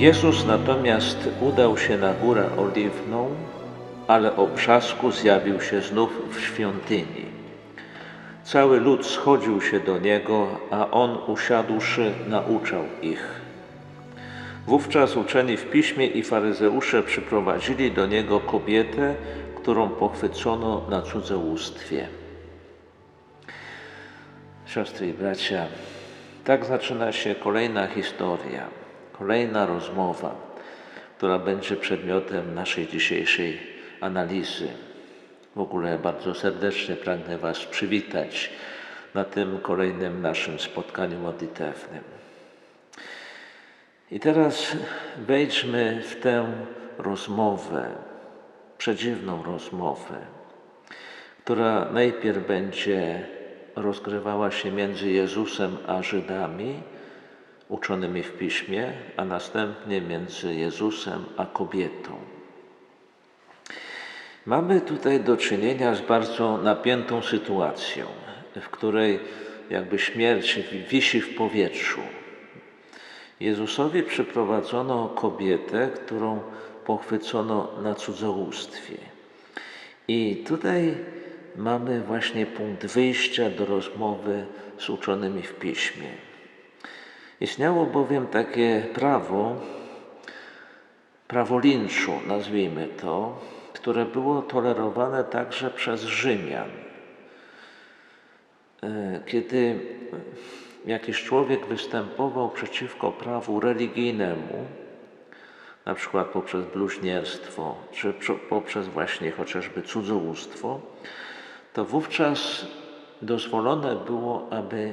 Jezus natomiast udał się na górę oliwną, ale o brzasku zjawił się znów w świątyni. Cały lud schodził się do niego, a on usiadłszy nauczał ich. Wówczas uczeni w piśmie i faryzeusze przyprowadzili do niego kobietę, którą pochwycono na cudzołóstwie. Siostry i bracia, tak zaczyna się kolejna historia, kolejna rozmowa, która będzie przedmiotem naszej dzisiejszej analizy. W ogóle bardzo serdecznie pragnę Was przywitać na tym kolejnym naszym spotkaniu modlitewnym. I teraz wejdźmy w tę rozmowę, przedziwną rozmowę, która najpierw będzie rozgrywała się między Jezusem a Żydami, uczonymi w piśmie, a następnie między Jezusem a kobietą. Mamy tutaj do czynienia z bardzo napiętą sytuacją, w której jakby śmierć wisi w powietrzu. Jezusowi przyprowadzono kobietę, którą pochwycono na cudzołóstwie. I tutaj mamy właśnie punkt wyjścia do rozmowy z uczonymi w piśmie. Istniało bowiem takie prawo, prawo linczu, nazwijmy to, które było tolerowane także przez Rzymian. E, Kiedy jakiś człowiek występował przeciwko prawu religijnemu, na przykład poprzez bluźnierstwo, czy poprzez właśnie chociażby cudzołóstwo, to wówczas dozwolone było, aby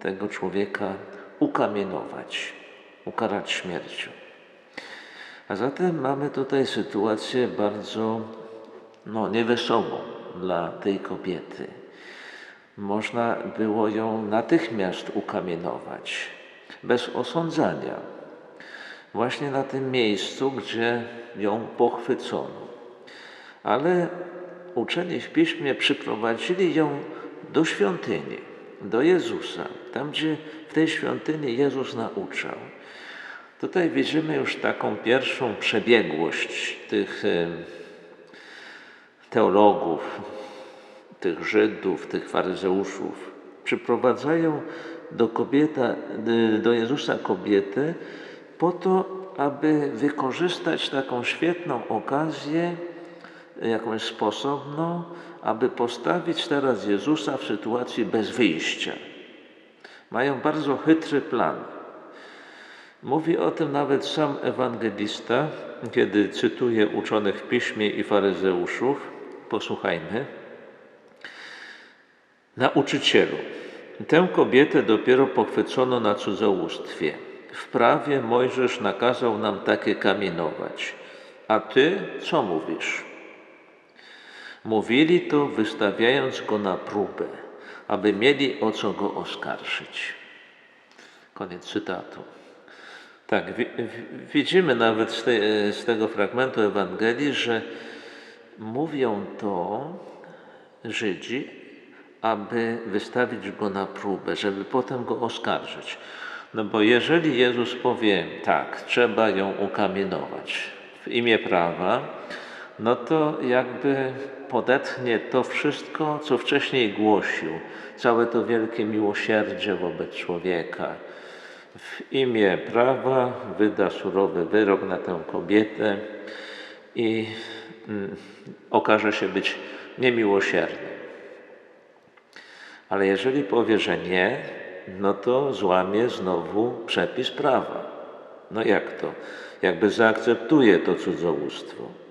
tego człowieka ukamienować, ukarać śmiercią. A zatem mamy tutaj sytuację bardzo no, niewesołą dla tej kobiety. Można było ją natychmiast ukamienować, bez osądzania, właśnie na tym miejscu, gdzie ją pochwycono. Ale uczeni w piśmie przyprowadzili ją do świątyni, do Jezusa, tam gdzie w tej świątyni Jezus nauczał. Tutaj widzimy już taką pierwszą przebiegłość tych e, teologów, tych Żydów, tych faryzeuszów. Przyprowadzają do, kobieta, do Jezusa kobietę po to, aby wykorzystać taką świetną okazję, jakąś sposobną, aby postawić teraz Jezusa w sytuacji bez wyjścia. Mają bardzo chytry plan. Mówi o tym nawet sam ewangelista, kiedy cytuje uczonych w piśmie i faryzeuszów. Posłuchajmy. Nauczycielu, tę kobietę dopiero pochwycono na cudzołóstwie. W prawie Mojżesz nakazał nam takie kamienować. A ty co mówisz? Mówili to, wystawiając go na próbę, aby mieli o co go oskarżyć. Koniec cytatu. Tak, wi- wi- widzimy nawet z, tej, z tego fragmentu Ewangelii, że mówią to Żydzi, aby wystawić go na próbę, żeby potem go oskarżyć. No bo jeżeli Jezus powie, tak, trzeba ją ukamienować w imię prawa, no to jakby podetnie to wszystko, co wcześniej głosił, całe to wielkie miłosierdzie wobec człowieka. W imię prawa wyda surowy wyrok na tę kobietę i mm, okaże się być niemiłosierny. Ale jeżeli powie, że nie, no to złamie znowu przepis prawa. No jak to? Jakby zaakceptuje to cudzołóstwo.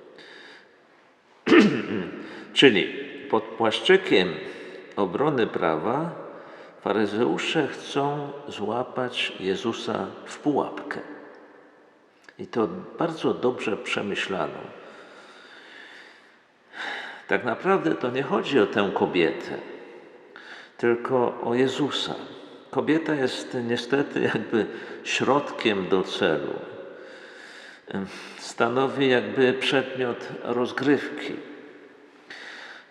Czyli pod płaszczykiem obrony prawa faryzeusze chcą złapać Jezusa w pułapkę. I to bardzo dobrze przemyślaną. Tak naprawdę to nie chodzi o tę kobietę, tylko o Jezusa. Kobieta jest niestety jakby środkiem do celu. Stanowi jakby przedmiot rozgrywki.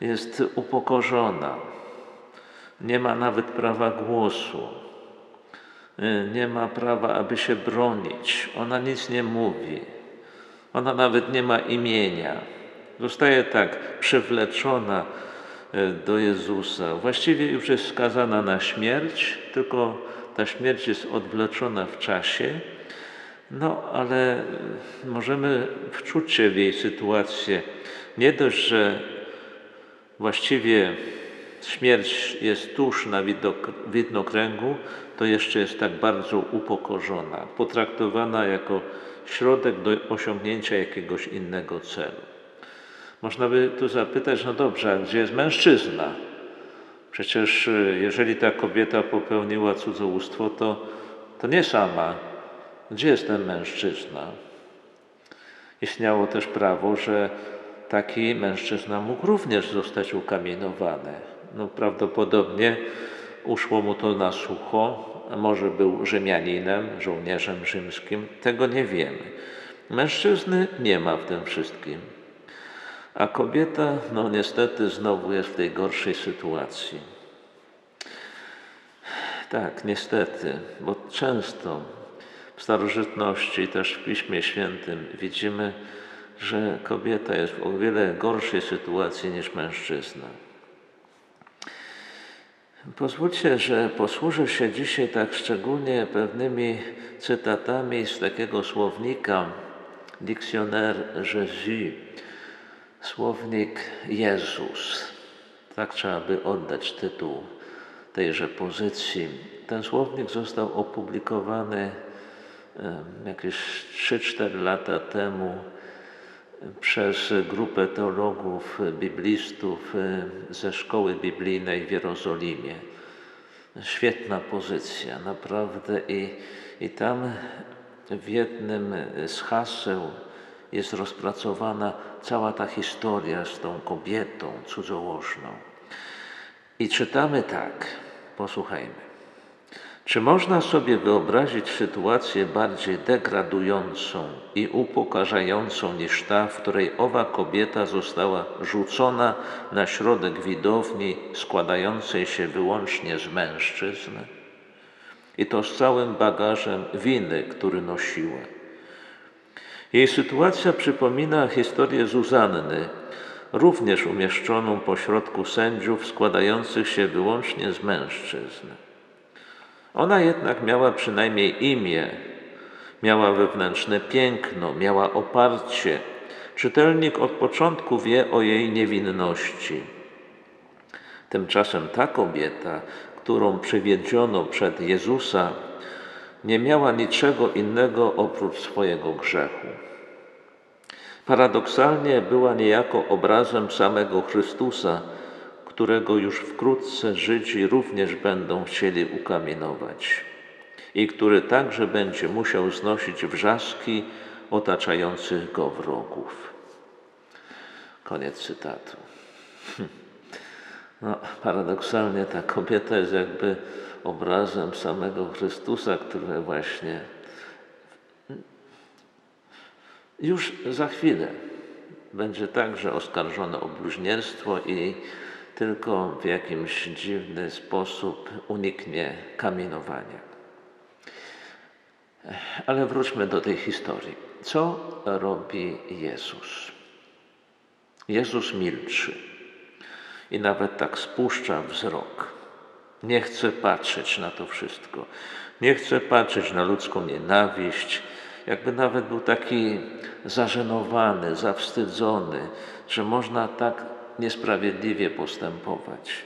Jest upokorzona. Nie ma nawet prawa głosu. y, nie ma prawa, aby się bronić. Ona nic nie mówi. Ona nawet nie ma imienia. Zostaje tak przywleczona y, do Jezusa. Właściwie już jest skazana na śmierć, tylko ta śmierć jest odwleczona w czasie. No, ale y, możemy wczuć się w jej sytuację. Nie dość, że właściwie śmierć jest tuż na widok, widnokręgu, to jeszcze jest tak bardzo upokorzona, potraktowana jako środek do osiągnięcia jakiegoś innego celu. Można by tu zapytać, no dobrze, a gdzie jest mężczyzna? Przecież y, jeżeli ta kobieta popełniła cudzołóstwo, to, to nie sama. Gdzie jest ten mężczyzna? Istniało też prawo, że taki mężczyzna mógł również zostać ukamienowany. No, prawdopodobnie uszło mu to na sucho, może był Rzymianinem, żołnierzem rzymskim, tego nie wiemy. Mężczyzny nie ma w tym wszystkim. A kobieta, no niestety, znowu jest w tej gorszej sytuacji. Tak, niestety, bo często starożytności, też w Piśmie Świętym widzimy, że kobieta jest w o wiele gorszej sytuacji niż mężczyzna. Pozwólcie, że posłużę się dzisiaj tak szczególnie pewnymi cytatami z takiego słownika Dictionnaire Jésus, słownik Jezus. Tak trzeba by oddać tytuł tejże pozycji. Ten słownik został opublikowany jakieś 3-4 lata temu przez grupę teologów, biblistów ze szkoły biblijnej w Jerozolimie. Świetna pozycja, naprawdę. I, i tam w jednym z haseł jest rozpracowana cała ta historia z tą kobietą cudzołożną. I czytamy tak, posłuchajmy. Czy można sobie wyobrazić sytuację bardziej degradującą i upokarzającą niż ta, w której owa kobieta została rzucona na środek widowni składającej się wyłącznie z mężczyzn? I to z całym bagażem winy, który nosiła. Jej sytuacja przypomina historię Zuzanny, również umieszczoną pośrodku sędziów składających się wyłącznie z mężczyzn. Ona jednak miała przynajmniej imię, miała wewnętrzne piękno, miała oparcie. Czytelnik od początku wie o jej niewinności. Tymczasem ta kobieta, którą przywiedziono przed Jezusa, nie miała niczego innego oprócz swojego grzechu. Paradoksalnie była niejako obrazem samego Chrystusa, którego już wkrótce Żydzi również będą chcieli ukamienować i który także będzie musiał znosić wrzaski otaczających go wrogów. Koniec cytatu. No, paradoksalnie ta kobieta jest jakby obrazem samego Chrystusa, który właśnie już za chwilę będzie także oskarżony o bluźnierstwo i tylko w jakimś dziwny sposób uniknie kamienowania. Ale wróćmy do tej historii. Co robi Jezus? Jezus milczy i nawet tak spuszcza wzrok. Nie chce patrzeć na to wszystko. Nie chce patrzeć na ludzką nienawiść. Jakby nawet był taki zażenowany, zawstydzony, że można tak niesprawiedliwie postępować.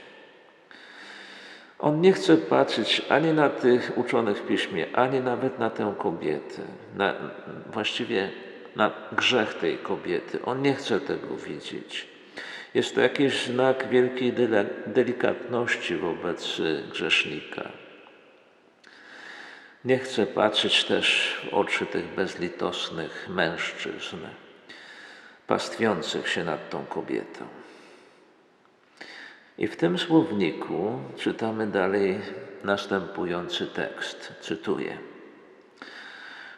On nie chce patrzeć ani na tych uczonych w piśmie, ani nawet na tę kobietę, na, właściwie na grzech tej kobiety. On nie chce tego widzieć. Jest to jakiś znak wielkiej delikatności wobec y, grzesznika. Nie chce patrzeć też w oczy tych bezlitosnych mężczyzn, pastwiących się nad tą kobietą. I w tym słowniku czytamy dalej następujący tekst. Cytuję.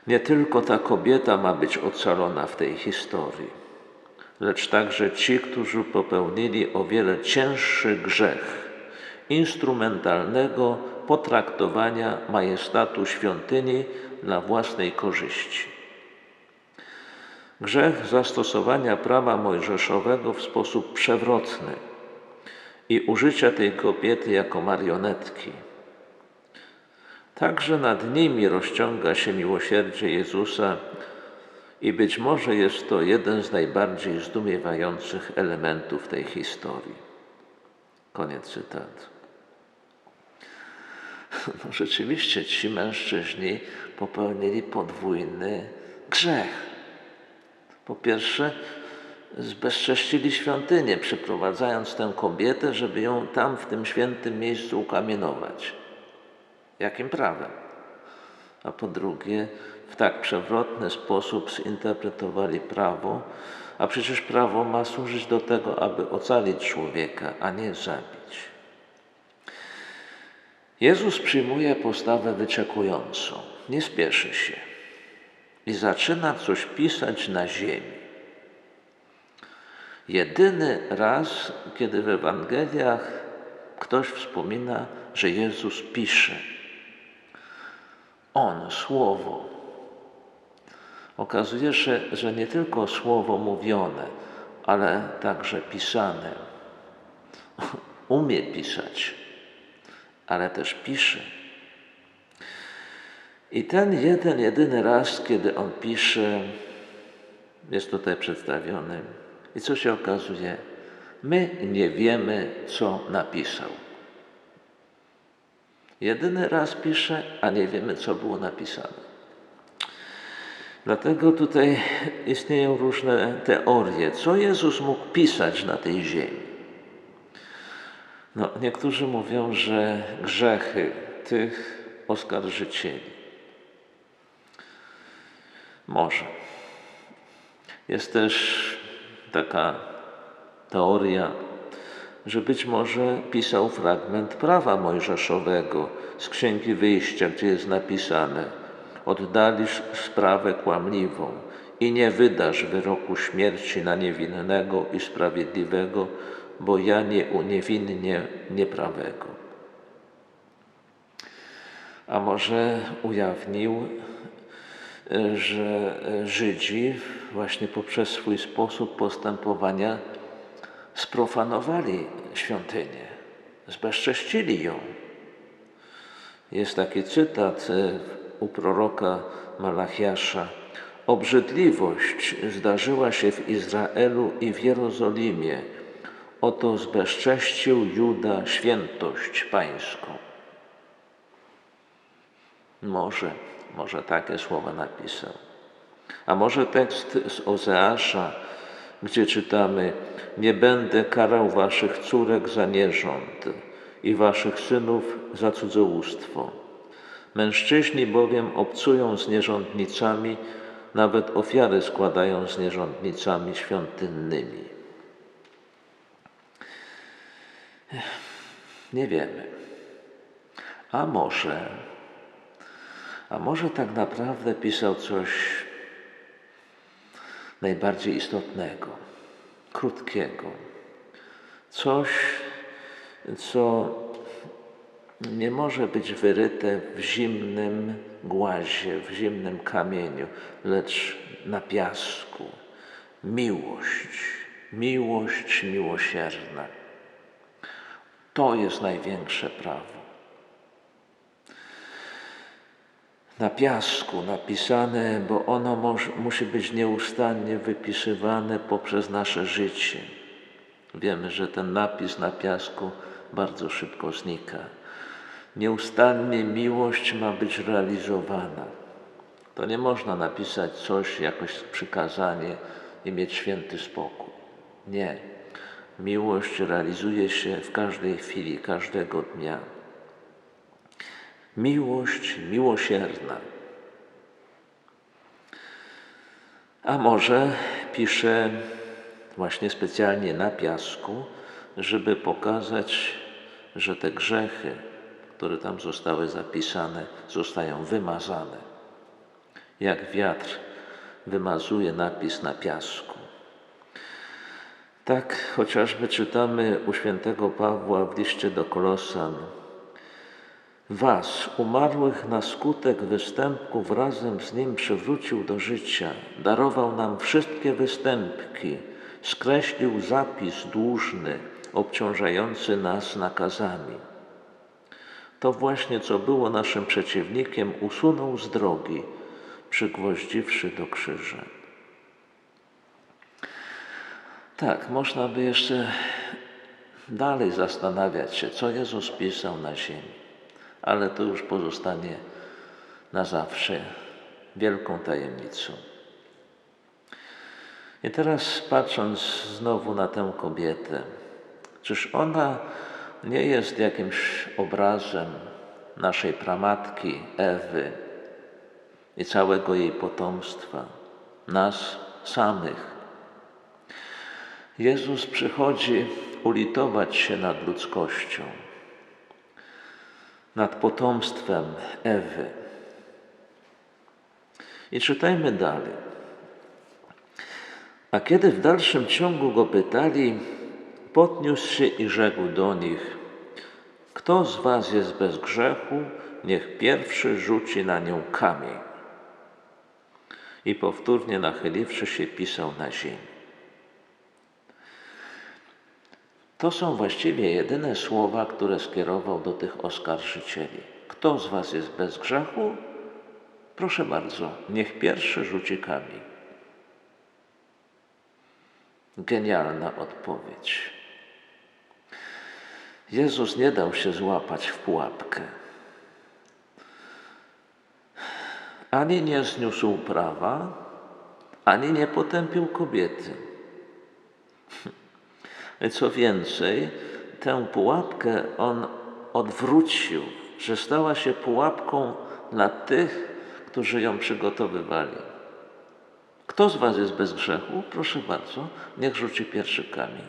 Nie tylko ta kobieta ma być ocalona w tej historii, lecz także ci, którzy popełnili o wiele cięższy grzech instrumentalnego potraktowania majestatu świątyni dla własnej korzyści. Grzech zastosowania prawa mojżeszowego w sposób przewrotny i użycia tej kobiety jako marionetki. Także nad nimi rozciąga się miłosierdzie Jezusa i być może jest to jeden z najbardziej zdumiewających elementów tej historii. Koniec cytatu. No, rzeczywiście ci mężczyźni popełnili podwójny grzech. Po pierwsze, zbezcześcili świątynię, przyprowadzając tę kobietę, żeby ją tam w tym świętym miejscu ukamienować. Jakim prawem? A po drugie, w tak przewrotny sposób zinterpretowali prawo, a przecież prawo ma służyć do tego, aby ocalić człowieka, a nie zabić. Jezus przyjmuje postawę wyczekującą, nie spieszy się i zaczyna coś pisać na ziemi. Jedyny raz, kiedy w Ewangeliach ktoś wspomina, że Jezus pisze. On, Słowo. Okazuje się, że nie tylko Słowo mówione, ale także pisane. Umie pisać, ale też pisze. I ten jeden, jedyny raz, kiedy on pisze, jest tutaj przedstawiony. I co się okazuje? My nie wiemy, co napisał. Jedyny raz pisze, a nie wiemy, co było napisane. Dlatego tutaj istnieją różne teorie, co Jezus mógł pisać na tej ziemi. No, niektórzy mówią, że grzechy tych oskarżycieli. Może. Jest też taka teoria, że być może pisał fragment prawa mojżeszowego z Księgi Wyjścia, gdzie jest napisane: Oddalisz sprawę kłamliwą i nie wydasz wyroku śmierci na niewinnego i sprawiedliwego, bo ja nie uniewinnię nieprawego. A może ujawnił że Żydzi właśnie poprzez swój sposób postępowania sprofanowali świątynię, zbezcześcili ją. Jest taki cytat e, u proroka Malachiasza. Obrzydliwość zdarzyła się w Izraelu i w Jerozolimie. Oto zbezcześcił Juda świętość pańską. Może może takie słowa napisał. A może tekst z Ozeasza, gdzie czytamy: Nie będę karał waszych córek za nierząd i waszych synów za cudzołóstwo. Mężczyźni bowiem obcują z nierządnicami, nawet ofiary składają z nierządnicami świątynnymi. Nie wiemy. A może a może tak naprawdę pisał coś najbardziej istotnego, krótkiego, coś, co nie może być wyryte w zimnym głazie, w zimnym kamieniu, lecz na piasku. Miłość, miłość miłosierna. To jest największe prawo. Na piasku napisane, bo ono musi być nieustannie wypisywane poprzez nasze życie. Wiemy, że ten napis na piasku bardzo szybko znika. Nieustannie miłość ma być realizowana. To nie można napisać coś, jakoś przykazanie i mieć święty spokój. Nie. Miłość realizuje się w każdej chwili, każdego dnia miłość miłosierna. A może pisze właśnie specjalnie na piasku, żeby pokazać, że te grzechy, które tam zostały zapisane, zostają wymazane. Jak wiatr wymazuje napis na piasku. Tak chociażby czytamy u świętego Pawła w liście do Kolosan, Was, umarłych na skutek występków, razem z Nim przywrócił do życia, darował nam wszystkie występki, skreślił zapis dłużny, obciążający nas nakazami. To właśnie, co było naszym przeciwnikiem, usunął z drogi, przygwoździwszy do krzyża. Tak, można by jeszcze dalej zastanawiać się, co Jezus pisał na ziemi, ale to już pozostanie na zawsze wielką tajemnicą. I teraz patrząc znowu na tę kobietę, czyż ona nie jest jakimś obrazem naszej pramatki Ewy i całego jej potomstwa, nas samych? Jezus przychodzi ulitować się nad ludzkością, nad potomstwem Ewy. I czytajmy dalej. A kiedy w dalszym ciągu go pytali, podniósł się i rzekł do nich: Kto z was jest bez grzechu, niech pierwszy rzuci na nią kamień. I powtórnie nachyliwszy się, pisał na ziemi. To są właściwie jedyne słowa, które skierował do tych oskarżycieli. Kto z was jest bez grzechu? Proszę bardzo, niech pierwszy rzuci kamień. Genialna odpowiedź. Jezus nie dał się złapać w pułapkę. Ani nie zniósł prawa, ani nie potępił kobiety. Co więcej, tę pułapkę on odwrócił, że stała się pułapką dla tych, którzy ją przygotowywali. Kto z Was jest bez grzechu? Proszę bardzo, niech rzuci pierwszy kamień.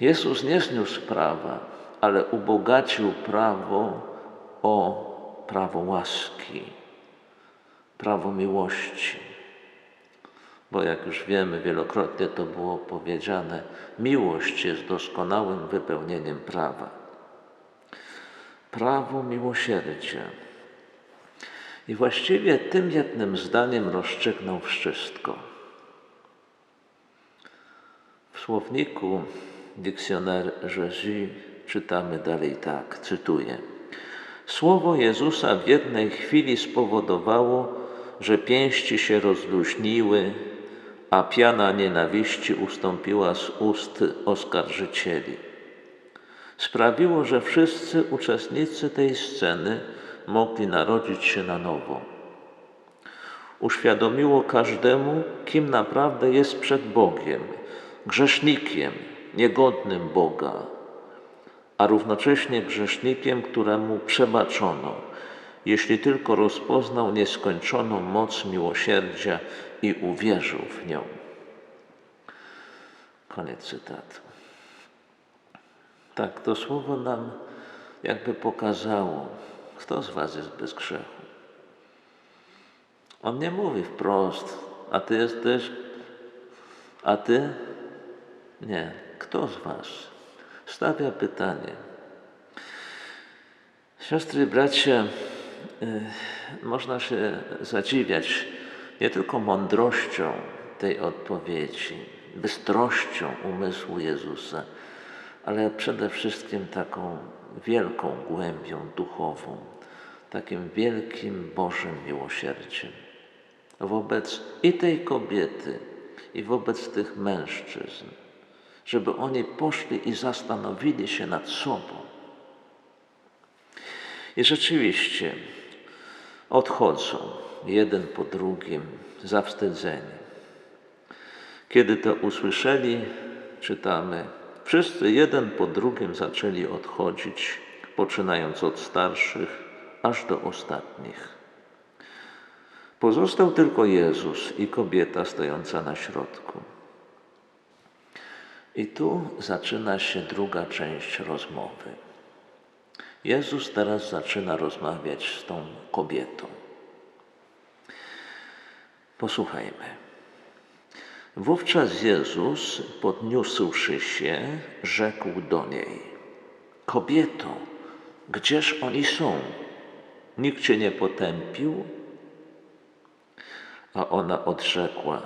Jezus nie zniósł prawa, ale ubogacił prawo o prawo łaski, prawo miłości. Bo jak już wiemy, wielokrotnie to było powiedziane, miłość jest doskonałym wypełnieniem prawa. Prawo miłosierdzia. I właściwie tym jednym zdaniem rozstrzygnął wszystko. W słowniku Dictionnaire Jésus czytamy dalej tak, cytuję. Słowo Jezusa w jednej chwili spowodowało, że pięści się rozluźniły, a piana nienawiści ustąpiła z ust oskarżycieli. Sprawiło, że wszyscy uczestnicy tej sceny mogli narodzić się na nowo. Uświadomiło każdemu, kim naprawdę jest przed Bogiem, grzesznikiem, niegodnym Boga, a równocześnie grzesznikiem, któremu przebaczono, jeśli tylko rozpoznał nieskończoną moc miłosierdzia i uwierzył w nią. Koniec cytatu. Tak, to słowo nam jakby pokazało, kto z Was jest bez grzechu. On nie mówi wprost, a Ty jesteś, a Ty? Nie. Kto z Was? Stawia pytanie. Siostry i bracia, można się zadziwiać nie tylko mądrością tej odpowiedzi, bystrością umysłu Jezusa, ale przede wszystkim taką wielką głębią duchową, takim wielkim Bożym miłosierdziem wobec i tej kobiety, i wobec tych mężczyzn, żeby oni poszli i zastanowili się nad sobą. I rzeczywiście odchodzą jeden po drugim, zawstydzeni. Kiedy to usłyszeli, czytamy, wszyscy jeden po drugim zaczęli odchodzić, poczynając od starszych aż do ostatnich. Pozostał tylko Jezus i kobieta stojąca na środku. I tu zaczyna się druga część rozmowy. Jezus teraz zaczyna rozmawiać z tą kobietą. Posłuchajmy. Wówczas Jezus, podniósłszy się, rzekł do niej: Kobieto, Gdzież oni są? Nikt cię nie potępił? A ona odrzekła: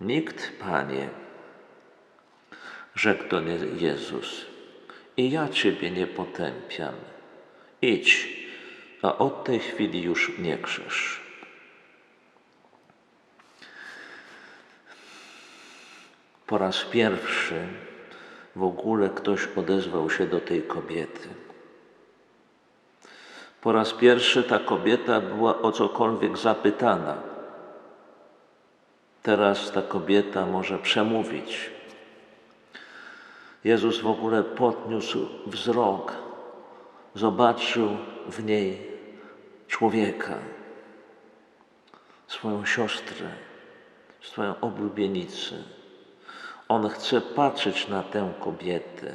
Nikt, panie. Rzekł do niej Jezus: I ja ciebie nie potępiam. Idź, a od tej chwili już nie grzesz. Po raz pierwszy w ogóle ktoś odezwał się do tej kobiety. Po raz pierwszy ta kobieta była o cokolwiek zapytana. Teraz ta kobieta może przemówić. Jezus w ogóle podniósł wzrok, zobaczył w niej człowieka, swoją siostrę, swoją oblubienicę. On chce patrzeć na tę kobietę,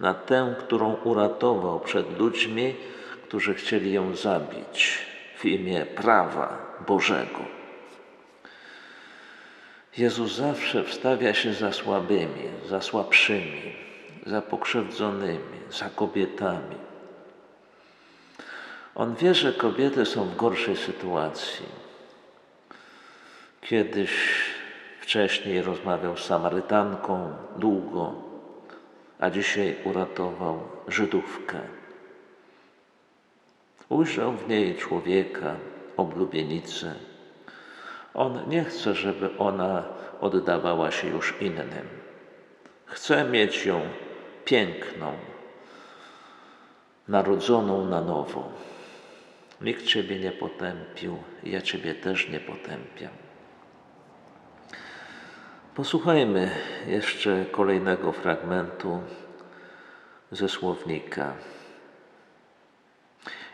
na tę, którą uratował przed ludźmi, którzy chcieli ją zabić w imię prawa Bożego. Jezus zawsze wstawia się za słabymi, za słabszymi, za pokrzywdzonymi, za kobietami. On wie, że kobiety są w gorszej sytuacji. Kiedyś wcześniej rozmawiał z Samarytanką długo, a dzisiaj uratował Żydówkę. Ujrzał w niej człowieka, oblubienicę. On nie chce, żeby ona oddawała się już innym. Chce mieć ją piękną, narodzoną na nowo. Nikt Ciebie nie potępił, ja Ciebie też nie potępiam. Posłuchajmy jeszcze kolejnego fragmentu ze słownika.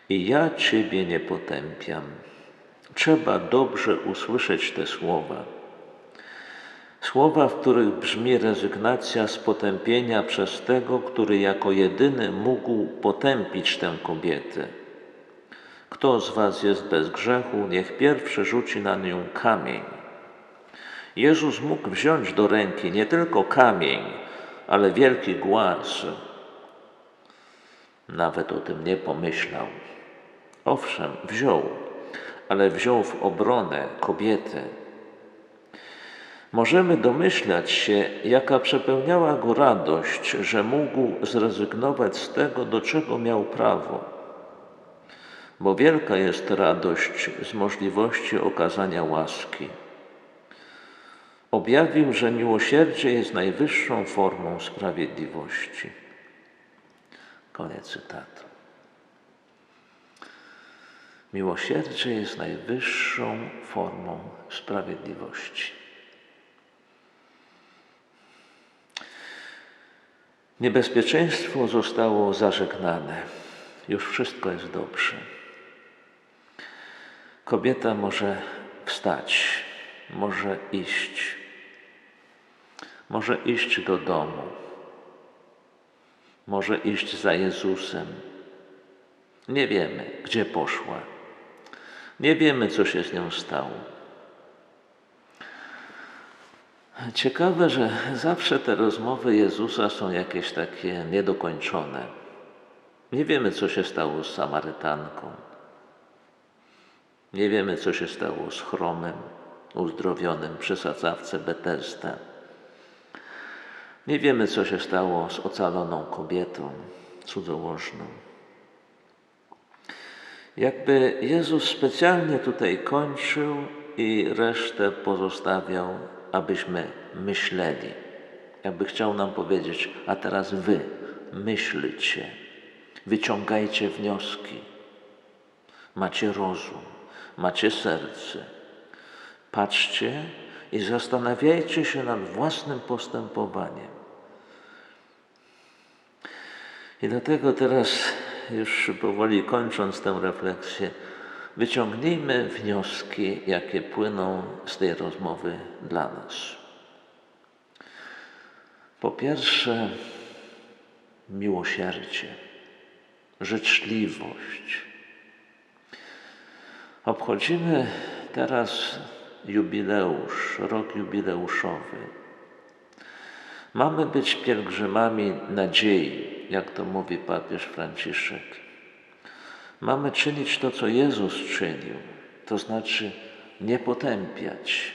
I ja Ciebie nie potępiam. Trzeba dobrze usłyszeć te słowa. Słowa, w których brzmi rezygnacja z potępienia przez tego, który jako jedyny mógł potępić tę kobietę. Kto z Was jest bez grzechu, niech pierwszy rzuci na nią kamień. Jezus mógł wziąć do ręki nie tylko kamień, ale wielki głaz. Nawet o tym nie pomyślał. Owszem, wziął, ale wziął w obronę kobietę. Możemy domyślać się, jaka przepełniała go radość, że mógł zrezygnować z tego, do czego miał prawo. Bo wielka jest radość z możliwości okazania łaski. Objawił, że miłosierdzie jest najwyższą formą sprawiedliwości. Koniec cytatu. Miłosierdzie jest najwyższą formą sprawiedliwości. Niebezpieczeństwo zostało zażegnane. Już wszystko jest dobrze. Kobieta może wstać, może iść, może iść do domu, może iść za Jezusem. Nie wiemy, gdzie poszła. Nie wiemy, co się z nią stało. Ciekawe, że zawsze te rozmowy Jezusa są jakieś takie niedokończone. Nie wiemy, co się stało z Samarytanką. Nie wiemy, co się stało z chromem uzdrowionym przy sadzawce. Nie wiemy, co się stało z ocaloną kobietą cudzołożną. Jakby Jezus specjalnie tutaj kończył i resztę pozostawiał, abyśmy myśleli. Jakby chciał nam powiedzieć, a teraz wy myślcie, wyciągajcie wnioski. Macie rozum, macie serce. Patrzcie i zastanawiajcie się nad własnym postępowaniem. I dlatego teraz już powoli kończąc tę refleksję, wyciągnijmy wnioski, jakie płyną z tej rozmowy dla nas. Po pierwsze, miłosierdzie, życzliwość. Obchodzimy teraz jubileusz, rok jubileuszowy. Mamy być pielgrzymami nadziei, jak to mówi papież Franciszek. Mamy czynić to, co Jezus czynił, to znaczy nie potępiać.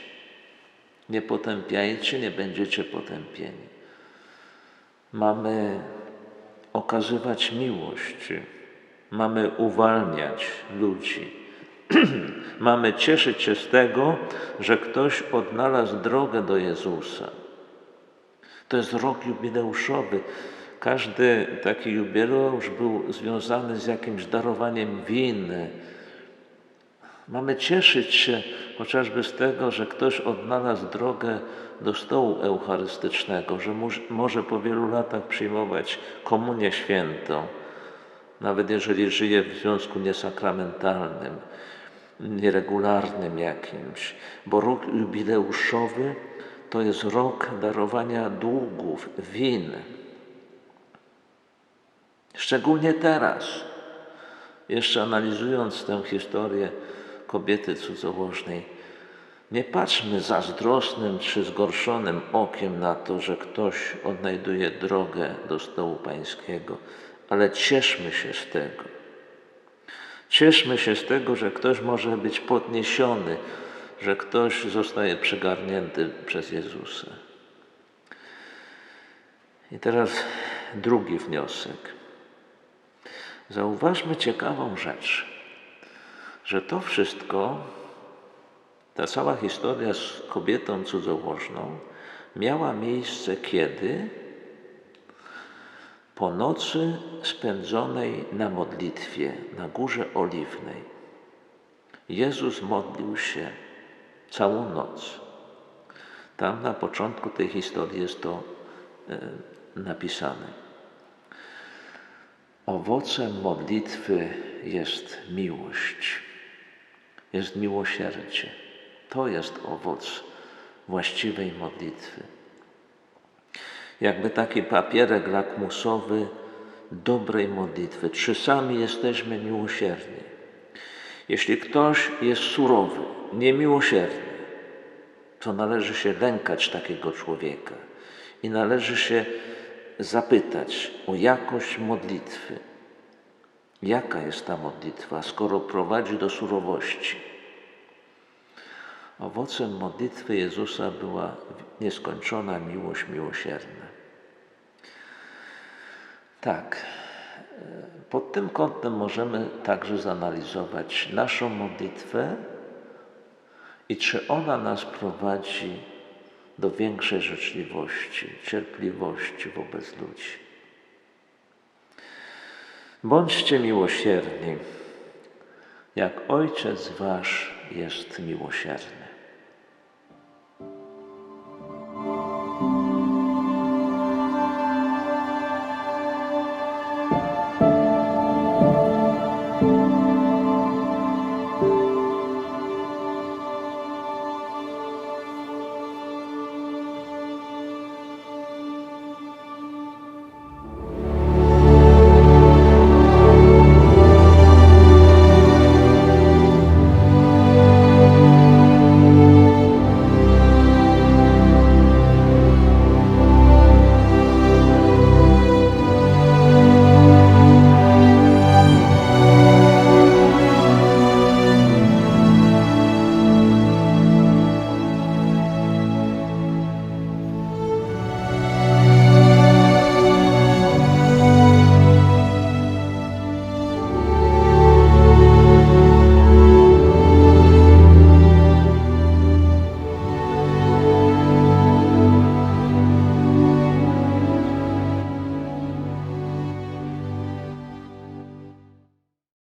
Nie potępiajcie, nie będziecie potępieni. Mamy okazywać miłość, mamy uwalniać ludzi. mamy cieszyć się z tego, że ktoś odnalazł drogę do Jezusa. To jest rok jubileuszowy. Każdy taki jubileusz był związany z jakimś darowaniem winy. Mamy cieszyć się chociażby z tego, że ktoś odnalazł drogę do stołu eucharystycznego, że może po wielu latach przyjmować komunię świętą, nawet jeżeli żyje w związku niesakramentalnym, nieregularnym jakimś, bo rok jubileuszowy to jest rok darowania długów, win. Szczególnie teraz, jeszcze analizując tę historię kobiety cudzołożnej, nie patrzmy zazdrosnym czy zgorszonym okiem na to, że ktoś odnajduje drogę do stołu pańskiego, ale cieszmy się z tego. Cieszmy się z tego, że ktoś może być podniesiony, że ktoś zostaje przygarnięty przez Jezusa. I teraz drugi wniosek. Zauważmy ciekawą rzecz, że to wszystko, ta cała historia z kobietą cudzołożną miała miejsce kiedy? Po nocy spędzonej na modlitwie na Górze Oliwnej. Jezus modlił się całą noc. Tam na początku tej historii jest to e, napisane. Owocem modlitwy jest miłość, jest miłosierdzie. To jest owoc właściwej modlitwy. Jakby taki papierek lakmusowy dobrej modlitwy. Czy sami jesteśmy miłosierni? Jeśli ktoś jest surowy, niemiłosierny, to należy się lękać takiego człowieka i należy się zapytać o jakość modlitwy. Jaka jest ta modlitwa, skoro prowadzi do surowości? Owocem modlitwy Jezusa była nieskończona miłość miłosierna. Tak, pod tym kątem możemy także zanalizować naszą modlitwę i czy ona nas prowadzi do większej życzliwości, cierpliwości wobec ludzi. Bądźcie miłosierni, jak Ojciec Wasz jest miłosierny.